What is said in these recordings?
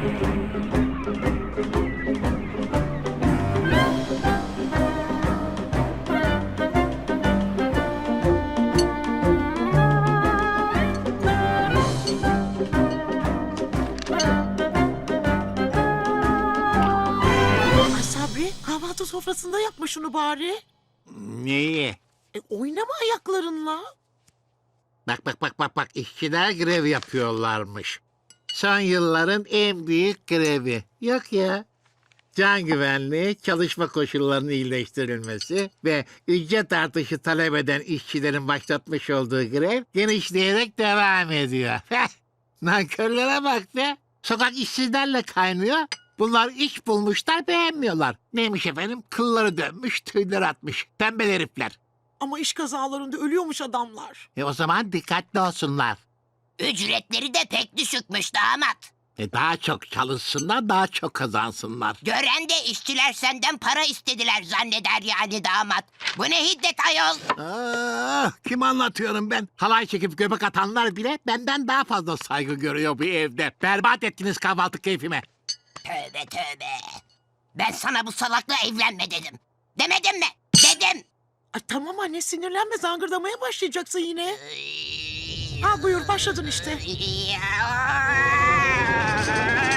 Ay Sabri kahvaltı sofrasında yapma şunu bari. Neyi? E, oynama ayaklarınla. Bak bak bak bak bak işçiler grev yapıyorlarmış. Son yılların en büyük grevi. Yok ya. Can güvenliği, çalışma koşullarının iyileştirilmesi ve ücret artışı talep eden işçilerin başlatmış olduğu grev genişleyerek devam ediyor. Nankörlere bak be. Sokak işsizlerle kaynıyor. Bunlar iş bulmuşlar beğenmiyorlar. Neymiş efendim? Kılları dönmüş, tüyler atmış. Tembel herifler. Ama iş kazalarında ölüyormuş adamlar. E o zaman dikkatli olsunlar. Ücretleri de pek düşükmüş damat. E daha çok çalışsınlar, daha çok kazansınlar. Gören de işçiler senden para istediler zanneder yani damat. Bu ne hiddet ayol? Ah, kim anlatıyorum ben? Halay çekip göbek atanlar bile benden daha fazla saygı görüyor bu evde. Berbat ettiniz kahvaltı keyfime. Tövbe tövbe. Ben sana bu salakla evlenme dedim. Demedim mi? Dedim. Ay tamam anne sinirlenme zangırdamaya başlayacaksın yine. Ay. Ha buyur başladın işte.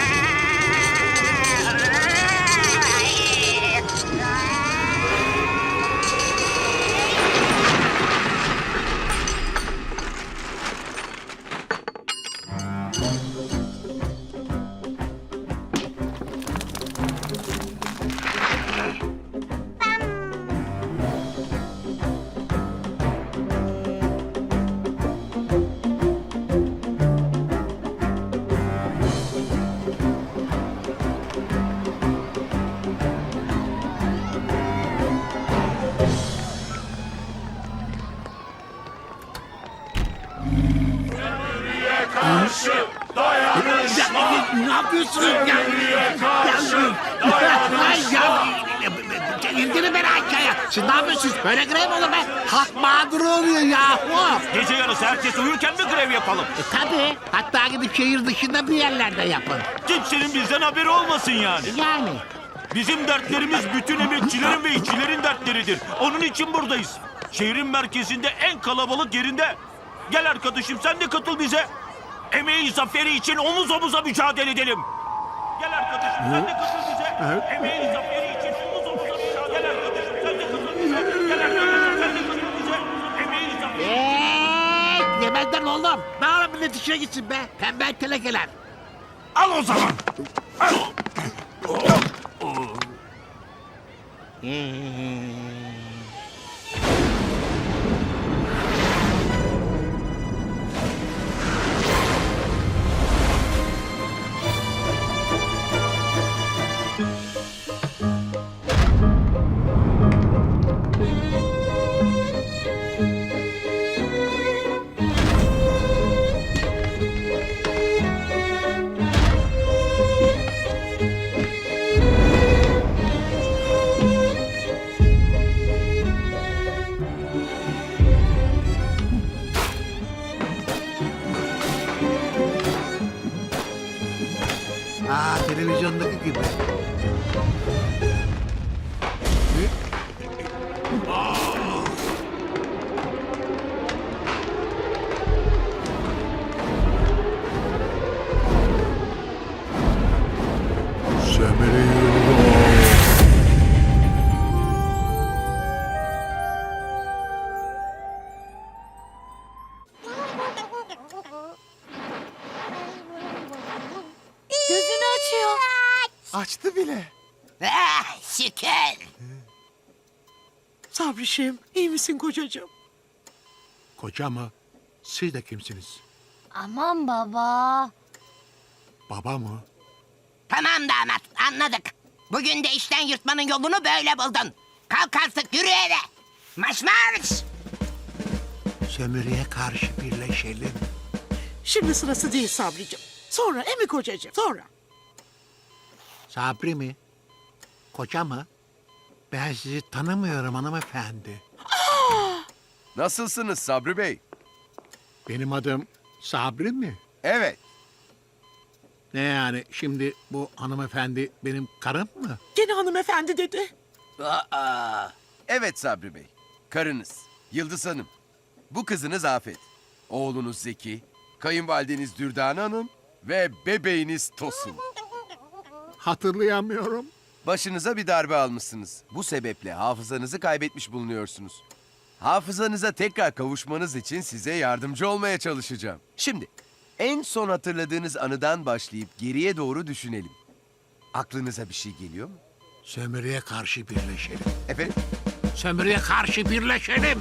yapıyorsunuz ya? ya, ya, indirin beni aşağıya. Siz ne yapıyorsunuz? Böyle grev olur be? Halk mağdur oluyor yahu. Gece yarısı herkes uyurken mi grev yapalım? E tabii. Hatta gidip şehir dışında bir yerlerde yapın. Kimsenin bizden haberi olmasın yani. Yani. Bizim dertlerimiz bütün emekçilerin ve işçilerin dertleridir. Onun için buradayız. Şehrin merkezinde en kalabalık yerinde. Gel arkadaşım sen de katıl bize. Emeği zaferi için omuz omuza mücadele edelim. Gel arkadaşım sen de katıl bize. Emeği zaferi için omuz omuza mücadele arkadaşım sen de katıl bize. Gel arkadaşım sen de katıl bize. Emeği zaferi Eee yemezler oğlum. Ne ara millet işine gitsin be. Tembel telekeler. Al o zaman. Aa ಆ ಟೆಲಿವಿಷನ್ದಕ್ಕೆ ಕಿಬ್ಬೆ Açtı bile. Ah şükür. Sabrişim iyi misin kocacığım? Koca mı? Siz de kimsiniz? Aman baba. Baba mı? Tamam damat anladık. Bugün de işten yırtmanın yolunu böyle buldun. Kalk artık yürü eve. Marş marş. Sömürüye karşı birleşelim. Şimdi sırası değil Sabricim. Sonra emi kocacığım sonra. Sabri mi? Koca mı? Ben sizi tanımıyorum hanımefendi. Nasılsınız Sabri Bey? Benim adım Sabri mi? Evet. Ne yani şimdi bu hanımefendi benim karım mı? Gene hanımefendi dedi. Aa, evet Sabri Bey. Karınız. Yıldız Hanım. Bu kızınız Afet. Oğlunuz Zeki. Kayınvalideniz Dürdane Hanım. Ve bebeğiniz Tosun. Hatırlayamıyorum. Başınıza bir darbe almışsınız. Bu sebeple hafızanızı kaybetmiş bulunuyorsunuz. Hafızanıza tekrar kavuşmanız için size yardımcı olmaya çalışacağım. Şimdi en son hatırladığınız anıdan başlayıp geriye doğru düşünelim. Aklınıza bir şey geliyor mu? Sömürüye karşı birleşelim. Efendim? Sömürüye karşı birleşelim.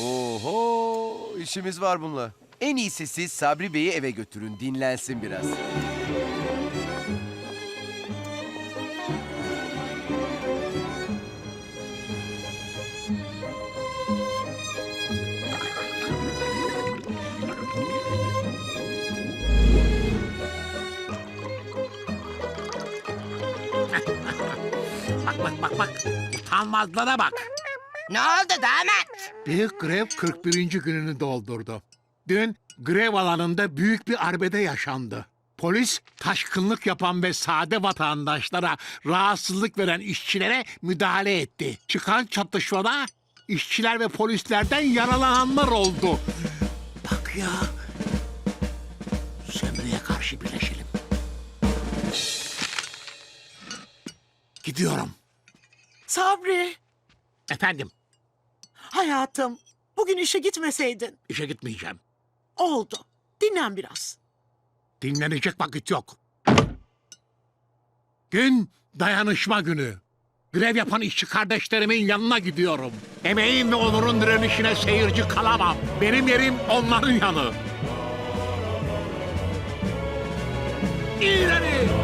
Oho, işimiz var bununla. En iyisi siz Sabri Bey'i eve götürün, dinlensin biraz. Bak bak bak bak. Utanmazlara bak. Ne oldu damat? Büyük grev 41. gününü doldurdu. Dün grev alanında büyük bir arbede yaşandı. Polis taşkınlık yapan ve sade vatandaşlara rahatsızlık veren işçilere müdahale etti. Çıkan çatışmada işçiler ve polislerden yaralananlar oldu. Bak ya. Gidiyorum. Sabri, Efendim, hayatım. Bugün işe gitmeseydin. işe gitmeyeceğim. Oldu. Dinlen biraz. Dinlenecek vakit yok. Gün dayanışma günü. Grev yapan işçi kardeşlerimin yanına gidiyorum. Emeğin ve onurun direnişine seyirci kalamam. Benim yerim onların yanı. İleri!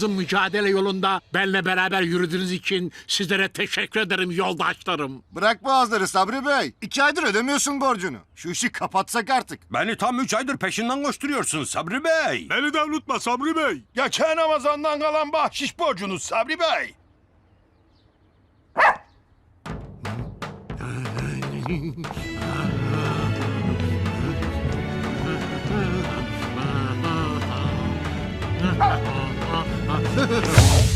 Haklı davamızın mücadele yolunda benle beraber yürüdüğünüz için sizlere teşekkür ederim yoldaşlarım. Bırak boğazları Sabri Bey. İki aydır ödemiyorsun borcunu. Şu işi kapatsak artık. Beni tam üç aydır peşinden koşturuyorsun Sabri Bey. Beni de unutma Sabri Bey. Geçen Ramazan'dan kalan bahşiş borcunuz Sabri Bey. Ha ha ha!